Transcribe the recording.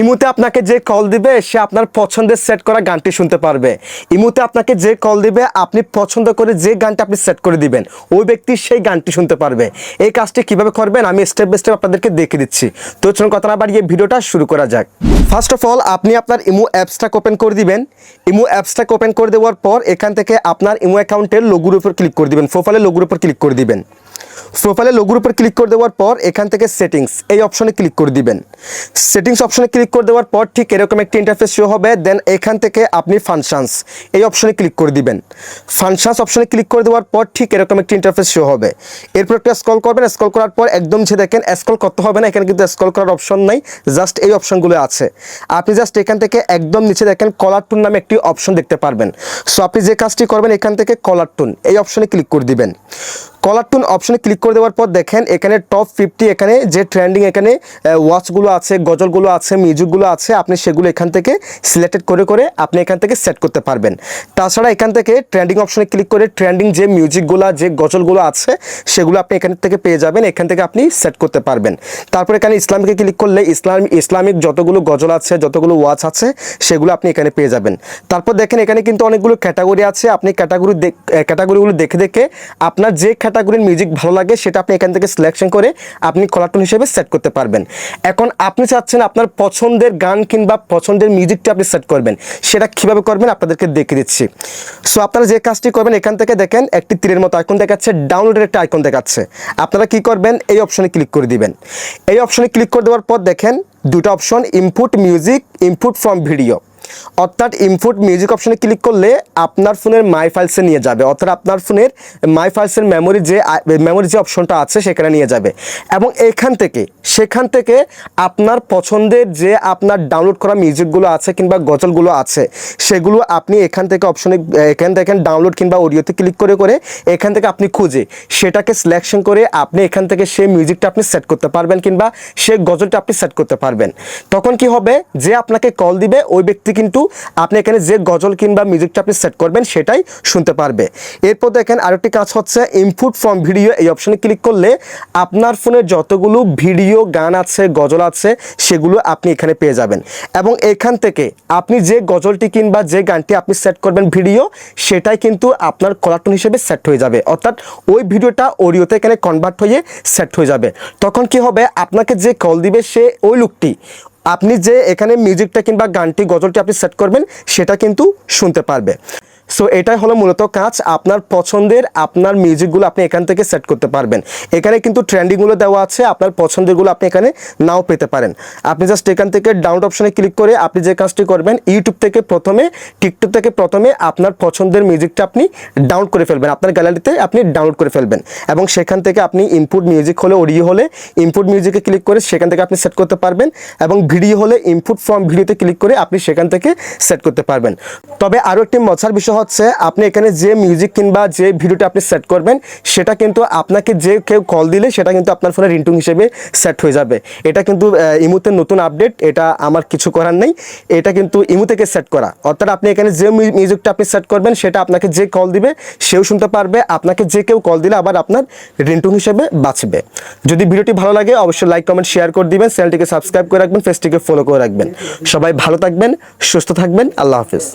ইমুতে আপনাকে যে কল দিবে, সে আপনার পছন্দের সেট করা গানটি শুনতে পারবে। ইমুতে আপনাকে যে কল দিবে, আপনি পছন্দ করে যে গানটা আপনি সেট করে দিবেন, ওই ব্যক্তি সেই গানটি শুনতে পারবে। এই কাজটি কীভাবে করবেন, আমি স্টেপ বাই স্টেপ আপনাদেরকে দেখিয়ে দিচ্ছি। তো চলুন কথা না বাড়িয়ে ভিডিওটা শুরু করা যাক। ফার্স্ট অফ অল আপনি আপনার ইমু অ্যাপসটাকে ওপেন করে দিবেন। ইমু অ্যাপসটাকে ওপেন করে দেওয়ার পর, এখান থেকে আপনার ইমু অ্যাকাউন্টের লোগোর উপর ক্লিক করে দিবেন প্রোফাইলের লোগোর উপর ক্লিক করে দিবেন। প্রোফাইলে লোগোর উপর ক্লিক করে দেওয়ার পর এখান থেকে সেটিংস এই অপশনে ক্লিক করে দিবেন। সেটিংস অপশনে ক্লিক করে দেওয়ার পর ঠিক এরকম একটি ইন্টারফেস শো হবে দেন এখান থেকে আপনি ফাংশনস এই অপশনে ক্লিক করে দিবেন। ফাংশনস অপশনে ক্লিক করে দেওয়ার পর ঠিক এরকম একটি ইন্টারফেস শো হবে। এরপর একটা স্ক্রল করবেন স্ক্রল করার পর একদম যে দেখেন স্ক্রল করতে হবে না, এখানে কিন্তু স্ক্রল করার অপশন নাই জাস্ট এই অপশনগুলো আছে। আপনি জাস্ট এখান থেকে একদম নিচে দেখেন কলার টুন নামে একটি অপশন দেখতে পারবেন। সো আপনি যে কাজটি করবেন এখান থেকে কলার টুন এই অপশনে ক্লিক করে দিবেন। কলার টুন অপশনে ক্লিক করে দেওয়ার পর দেখেন এখানে টপ ফিফটি এখানে যে ট্রেন্ডিং এখানে ওয়াচগুলো আছে গজলগুলো আছে মিউজিকগুলো আছে, আপনি সেগুলো এখান থেকে সিলেক্টেড করে করে আপনি এখান থেকে সেট করতে পারবেন। তাছাড়া এখান থেকে ট্রেন্ডিং অপশনে ক্লিক করে ট্রেন্ডিং যে মিউজিকগুলো যে গজলগুলো আছে, সেগুলো আপনি এখান থেকে পেয়ে যাবেন, এখান থেকে আপনি সেট করতে পারবেন। তারপর এখানে ইসলামিকে ক্লিক করলে ইসলাম, ইসলামিক যতগুলো গজল আছে, যতগুলো ওয়াচ আছে, সেগুলো আপনি এখানে পেয়ে যাবেন। তারপর দেখেন এখানে কিন্তু অনেকগুলো ক্যাটাগরি আছে, আপনি ক্যাটাগরি ক্যাটাগরিগুলো দেখে দেখে আপনার যে ক্যাটাগরির মিউজিক ভালো লাগে, সেটা আপনি এখান থেকে সিলেকশন করে আপনি কলারটুন হিসেবে সেট করতে পারবেন। এখন আপনি চাচ্ছেন আপনার পছন্দের গান কিংবা পছন্দের মিউজিকটা আপনি সেট করবেন। সেটা কীভাবে করবেন আপনাদেরকে দেখে দিচ্ছি। সো আপনারা যে কাজটি করবেন, এখান থেকে দেখেন একটি তীরের মতো আইকন দেখাচ্ছে ডাউনলোডের একটা আইকন দেখাচ্ছে। আপনারা কি করবেন, এই অপশনে ক্লিক করে দিবেন। এই অপশনে ক্লিক করে দেওয়ার পর দেখেন দুটো option input music input from video অর্থাৎ ইনপুট মিউজিক অপশনে ক্লিক করলে আপনার ফোনের মাই ফাইলসে নিয়ে যাবে। অর্থাৎ আপনার ফোনের মাই ফাইলসের মেমোরি যে মেমোরি যে অপশনটা আছে সেখানে নিয়ে যাবে। এবং এখান থেকে, সেখান থেকে আপনার পছন্দের যে আপনার ডাউনলোড করা মিউজিকগুলো আছে কিংবা গজলগুলো আছে, সেগুলো আপনি এখান থেকে অপশনে এখান থেকে ডাউনলোড কিংবা অডিওতে ক্লিক করে করে এখান থেকে আপনি খুঁজে, সেটাকে সিলেকশন করে আপনি এখান থেকে সেই মিউজিকটা আপনি সেট করতে পারবেন কিংবা সেই গজলটা আপনি সেট করতে পারবেন। তখন কি হবে? যে আপনাকে কল দিবে, ওই ব্যক্তি কিন্তু আপনি এখানে যে গজল কিংবা মিউজিকটা আপনি সেট করবেন সেটাই শুনতে পারবে। এরপর দেখেন আরেকটি কাজ হচ্ছে ইনপুট ফ্রম ভিডিও এই অপশানে ক্লিক করলে আপনার ফোনে যতগুলো ভিডিও গান আছে, গজল আছে, সেগুলো আপনি এখানে পেয়ে যাবেন। এবং এখান থেকে আপনি যে গজলটি কিংবা যে গানটি আপনি সেট করবেন ভিডিও সেটাই কিন্তু আপনার কলারটুন হিসেবে সেট হয়ে যাবে। অর্থাৎ ওই ভিডিওটা অডিওতে এখানে কনভার্ট হয়ে সেট হয়ে যাবে। তখন কি হবে? আপনাকে যে কল দিবে সে ওই লুকটি আপনি যে এখানে মিউজিকটা কিংবা গানটি গজলটি আপনি সেট করবেন সেটা কিন্তু শুনতে পারবে। সো এটাই হলো মূলত কাজ। আপনার পছন্দের, আপনার মিউজিকগুলো আপনি এখান থেকে সেট করতে পারবেন। এখানে কিন্তু ট্রেন্ডিংগুলো দেওয়া আছে, আপনার পছন্দেরগুলো আপনি এখানে নাও পেতে পারেন। আপনি জাস্ট এখান থেকে ডাউনলোড অপশনে ক্লিক করে আপনি যে কাজটি করবেন ইউটিউব থেকে প্রথমে টিকটক থেকে প্রথমে আপনার পছন্দের মিউজিকটা আপনি ডাউনলোড করে ফেলবেন। আপনার গ্যালারিতে আপনি ডাউনলোড করে ফেলবেন। এবং সেখান থেকে আপনি ইনপুট মিউজিক হলে অডিও হলে ইনপুট মিউজিকে ক্লিক করে সেখান থেকে আপনি সেট করতে পারবেন। এবং ভিডিও হলে ইনপুট ফ্রম ভিডিওতে ক্লিক করে আপনি সেখান থেকে সেট করতে পারবেন। তবে আরও একটি মজার বিষয় হচ্ছে আপনি এখানে যে মিউজিক কিংবা যে ভিডিওটা আপনি সেট করবেন, সেটা কিন্তু আপনাকে যে কেউ কল দিলে সেটা কিন্তু আপনার ফোনে রিন্টুং হিসেবে সেট হয়ে যাবে। এটা কিন্তু ইমুতে নতুন আপডেট এটা আমার কিছু করার নেই। এটা কিন্তু ইমু থেকে সেট করা। অর্থাৎ আপনি এখানে যে মিউজিকটা আপনি সেট করবেন, সেটা আপনাকে যে কল দিবে, সেও শুনতে পারবে, আপনাকে যে কেউ কল দিলে আবার আপনার রিন্টুং হিসেবে বাঁচবে। যদি ভিডিওটি ভালো লাগে, অবশ্যই লাইক কমেন্ট শেয়ার করে দিবেন চ্যানেলটিকে সাবস্ক্রাইব করে রাখবেন ফেসটিকে ফলো করে রাখবেন। সবাই ভালো থাকবেন, সুস্থ থাকবেন, আল্লাহ হাফিজ।